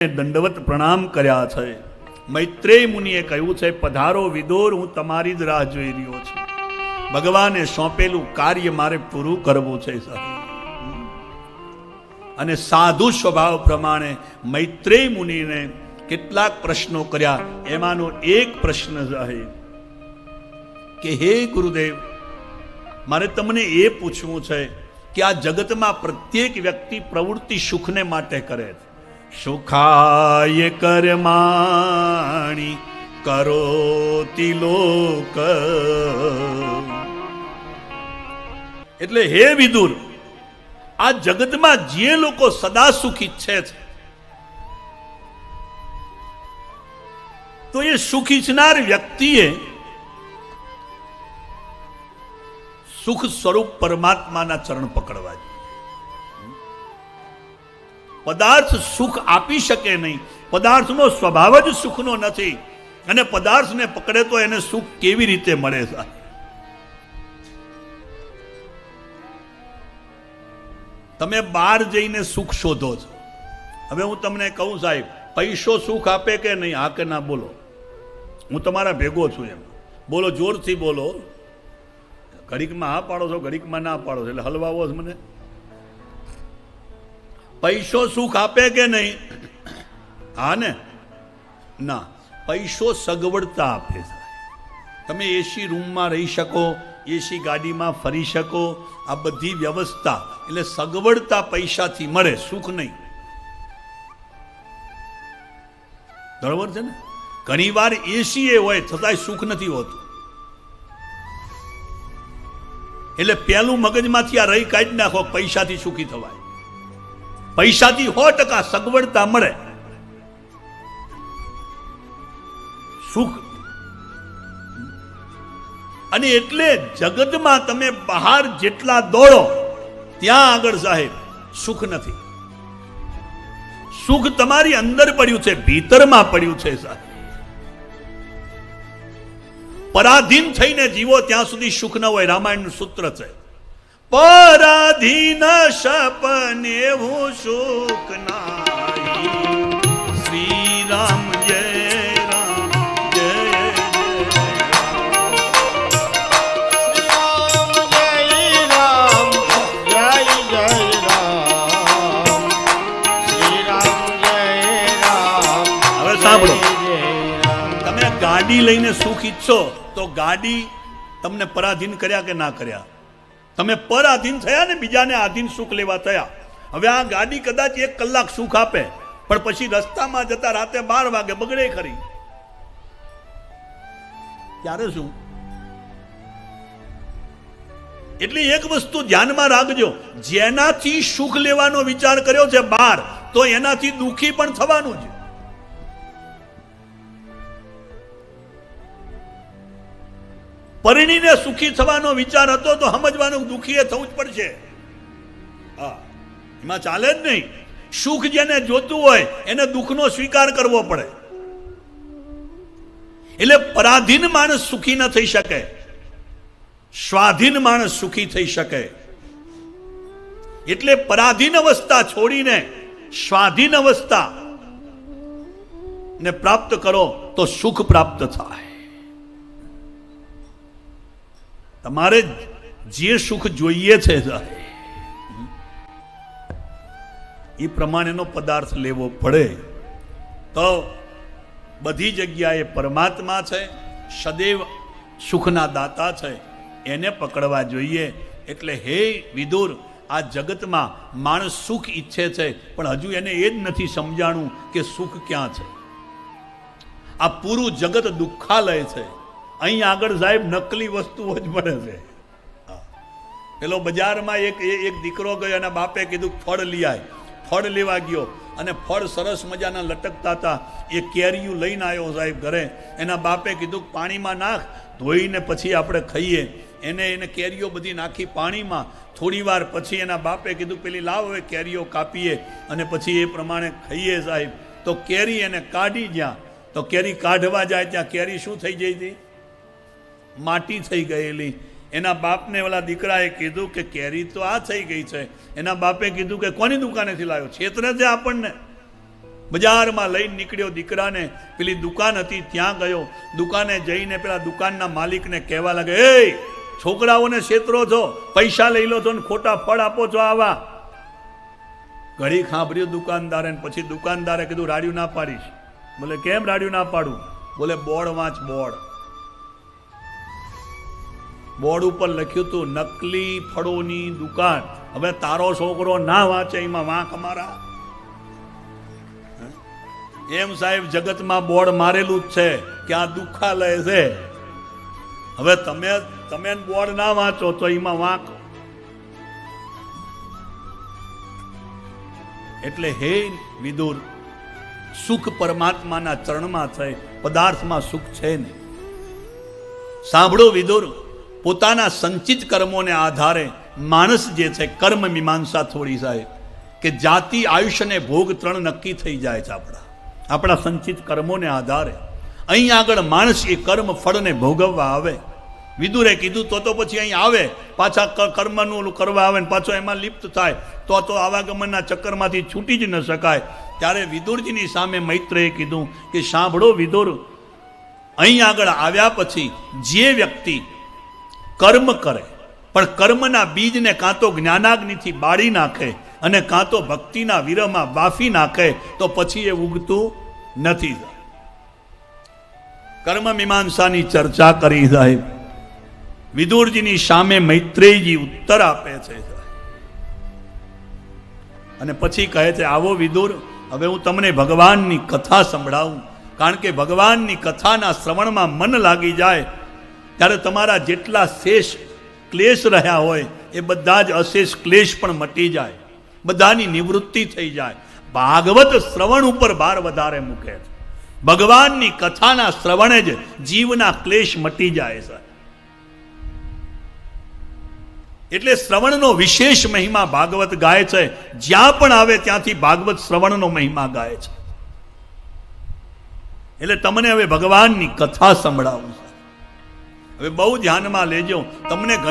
દંડવત પ્રણામ કર્યા છે. મૈત્રેય મુનિએ કહ્યું છે, પધારો વિદોર, હું તમારી જ રાહ જોઈ રહ્યો છું. ભગવાને સોંપેલું કાર્ય મારે પૂરું કરવું છે અને સાધુ સ્વભાવ પ્રમાણે મૈત્રેય મુનિને કેટલાક પ્રશ્નો કર્યા. એમાંનો એક પ્રશ્ન છે કે, હે ગુરુદેવ, મારે તમને એ પૂછવું છે કે આ જગતમાં પ્રત્યેક વ્યક્તિ પ્રવૃત્તિ સુખને માટે કરે છે. સુખાય કર્માણી કરોતિ લોક. એટલે હે વિદુર, આ જગતમાં જે લોકો સદા સુખ ઈચ્છે છે, તો એ સુખ ઈચ્છનાર વ્યક્તિએ સુખ સ્વરૂપ પરમાત્માના ચરણ પકડવા જોઈએ. પદાર્થ સુખ આપી શકે નહીં. પદાર્થનો સ્વભાવ જ સુખનો નથી. અને પદાર્થને પકડે તો એને સુખ કેવી રીતે મળે છે તમે બહાર જઈને સુખ શોધો છો. હવે હું તમને કહું સાહેબ, પૈસો સુખ આપે કે નહીં? હા કે ના બોલો. હું તમારા ભેગો છું એમ. બોલો, જોરથી બોલો. ઘડીકમાં હા પાડો છો, ઘડીકમાં ના પાડો છો. એટલે હલવાવો મને. પૈસો સુખ આપે કે નહીં? હા ને? ના, પૈસો સગવડતા આપે તમે એસી રૂમમાં રહી શકો એસી ગાડીમાં ફરી શકો, આ બધી વ્યવસ્થા, એટલે સગવડતા પૈસાથી મળે, સુખ નહીં. બરોબર છે ને? ઘણી વાર એસી એ હોય, છતાંય સુખ નથી હોતું. એટલે પહેલું મગજમાંથી આ રહી કાઢી નાખો, પૈસાથી સુખી થવાય. પૈસાથી સો ટકા સગવડતા મળે. સુખ. અને એટલે જગતમાં તમે બહાર જેટલા દોડો, ત્યાં આગળ સાહેબ સુખ નથી. સુખ તમારી અંદર પડ્યું છે, ભીતરમાં પડ્યું છે, સાહેબ. પરાધીન થઈને જીવો, ત્યાં સુધી સુખ ન હોય. રામાયણનું સૂત્ર છે. પરાધીન સપને હું સુખ નાહી શ્રી રામ, જય રામ. જય સાંભળો. તમે ગાડી લઈને સુખ ઈચ્છો તો ગાડી તમને પરાધીન કર્યા કે ના કર્યા? તમે પર આધીન થયા ને બીજાને આધીન સુખ લેવા થયા. હવે આ ગાડી કદાચ એક કલાક સુખ આપે, પણ પછી રસ્તામાં જતા રાતે બાર વાગે બગડે ખરી. ત્યારે શું? એટલે એક વસ્તુ ધ્યાનમાં રાખજો, જેનાથી સુખ લેવાનો વિચાર કર્યો છે બાર, તો એનાથી દુખી પણ થવાનું છે પરિણીને સુખી થવાનો વિચાર હતો તો સમજવાનું દુઃખીએ થવું જ પડશે. હા, એમાં ચાલે જ નહીં. સુખ જેને જોતું હોય, એને દુઃખનો સ્વીકાર કરવો પડે. એટલે પરાધીન માણસ સુખી ન થઈ શકે. સ્વાધીન માણસ સુખી થઈ શકે. એટલે પરાધીન અવસ્થા છોડીને સ્વાધીન અવસ્થા ને પ્રાપ્ત કરો તો સુખ પ્રાપ્ત થાય. તમારે જે સુખ જોઈએ છે એ પ્રમાણેનો પદાર્થ લેવો પડે. તો બધી જગ્યાએ પરમાત્મા છે, સદૈવ સુખના દાતા છે, એને પકડવા જોઈએ. એટલે હે વિદુર, આ જગતમાં માણસ સુખ ઈચ્છે છે, પણ હજુ એને એ જ નથી સમજાણું કે સુખ ક્યાં છે. આ પૂરું જગત દુઃખાલય છે. અહીં આગળ સાહેબ નકલી વસ્તુઓ જ મળે છે. પેલો બજારમાં એક એક દીકરો ગયો, એના બાપે કીધું, ફળ લઈ ફળ લેવા ગયો અને ફળ સરસ મજાના લટકતા હતા. એ કેરીયું લઈને આવ્યો સાહેબ ઘરે. એના બાપે કીધું, પાણીમાં નાખ, ધોઈને પછી આપણે ખાઈએ. એને એને કેરીઓ બધી નાખી પાણીમાં. થોડી વાર પછી એના બાપે કીધું, પેલી લાવ હવે કેરીઓ કાપીએ અને પછી એ પ્રમાણે ખાઈએ સાહેબ. તો કેરી એને કાઢી જ્યાં. તો કેરી કાઢવા જાય ત્યાં કેરી શું થઈ જઈ હતી? માટી થઈ ગયેલી. એના બાપને ઓલા દીકરાએ કીધું કે કેરી તો આ થઈ ગઈ છે. એના બાપે કીધું કે કોની દુકાનેથી લાવ્યો? છેતરે છે આપણને. બજારમાં લઈને નીકળ્યો દીકરાને. પેલી દુકાન હતી, ત્યાં ગયો. દુકાને જઈને પેલા દુકાનના માલિકને કહેવા લાગે એ છોકરાઓને છેતરો છો. પૈસા લઈ લો છો ને ખોટા ફળ આપો છો આવા. ઘડી ખાંભર્યું દુકાનદારે પછી દુકાનદારે કીધું, રાડ્યું ના પાડીશ. બોલે, કેમ રાડ્યું ના પાડું? બોલે, બોર્ડ વાંચ, બોર્ડ. બોર્ડ ઉપર લખ્યું હતું, નકલી ફળોની દુકાન. હવે તારો છોકરો ના વાંચે એમાં વાંક મારા. એમ સાહેબ જગતમાં બોર્ડ મારેલું જ છે કે આ દુખાલય છે. હવે તમે તમે બોર્ડ ના વાંચો તો એમાં વાંક. એટલે હે વિદુર, સુખ પરમાત્માના ચરણમાં છે પદાર્થમાં સુખ છે ને સાંભળો વિદુર પોતાના સંચિત કર્મોને આધારે માણસ જે છે, કર્મ મીમાંસા થોડી સાહેબ કે જાતિ આયુષ્ય અને ભોગ ત્રણ નક્કી થઈ જાય છે આપણા. આપણા સંચિત કર્મોને આધારે. અહીં આગળ માણસ એ કર્મ ફળને ભોગવવા આવે. વિદુરે કીધું, તો તો પછી અહીં આવે. પાછા કર્મનું કરવા આવે ને પાછો એમાં લિપ્ત થાય. તો તો આવાગમનના ચક્કરમાંથી છૂટી જ ન શકાય. ત્યારે વિદુરજીની સામે મૈત્રેએ કીધું કે, સાંભળો વિદુર, અહીં આગળ આવ્યા પછી જે વ્યક્તિ કર્મ કરે. પણ કર્મના બીજને કાં તો જ્ઞાનાગ્નિથી બાળી નાખે અને કાં તો ભક્તિના વિરહમાં બાફી નાખે તો પછી એ ઉગતું નથી. કર્મ મીમાંસાની ચર્ચા કરી સાહેબ. વિદુરજીની સામે મૈત્રેયજી ઉત્તર આપે છે અને પછી કહે છે, આવો વિદુર, હવે હું તમને ભગવાનની કથા સંભળાવું. કારણ કે ભગવાનની કથાના શ્રવણમાં મન લાગી જાય ત્યારે તમારા જેટલા શેષ ક્લેશ રહ્યા હોય, એ બધા જ અશેષ ક્લેશ પણ મટી જાય. બધાની નિવૃત્તિ થઈ જાય. ભાગવત શ્રવણ ઉપર ભાર વધારે મૂકે છે. ભગવાનની કથાના શ્રવણે જ જીવના ક્લેશ મટી જાય છે. એટલે શ્રવણનો વિશેષ મહિમા ભાગવત ગાય છે. જ્યાં પણ આવે ત્યાંથી ભાગવત શ્રવણનો મહિમા ગાય છે. એટલે તમને હવે ભગવાનની કથા સંભળાવું હવે બહુ ધ્યાનમાં લેજો. તમને ઘણી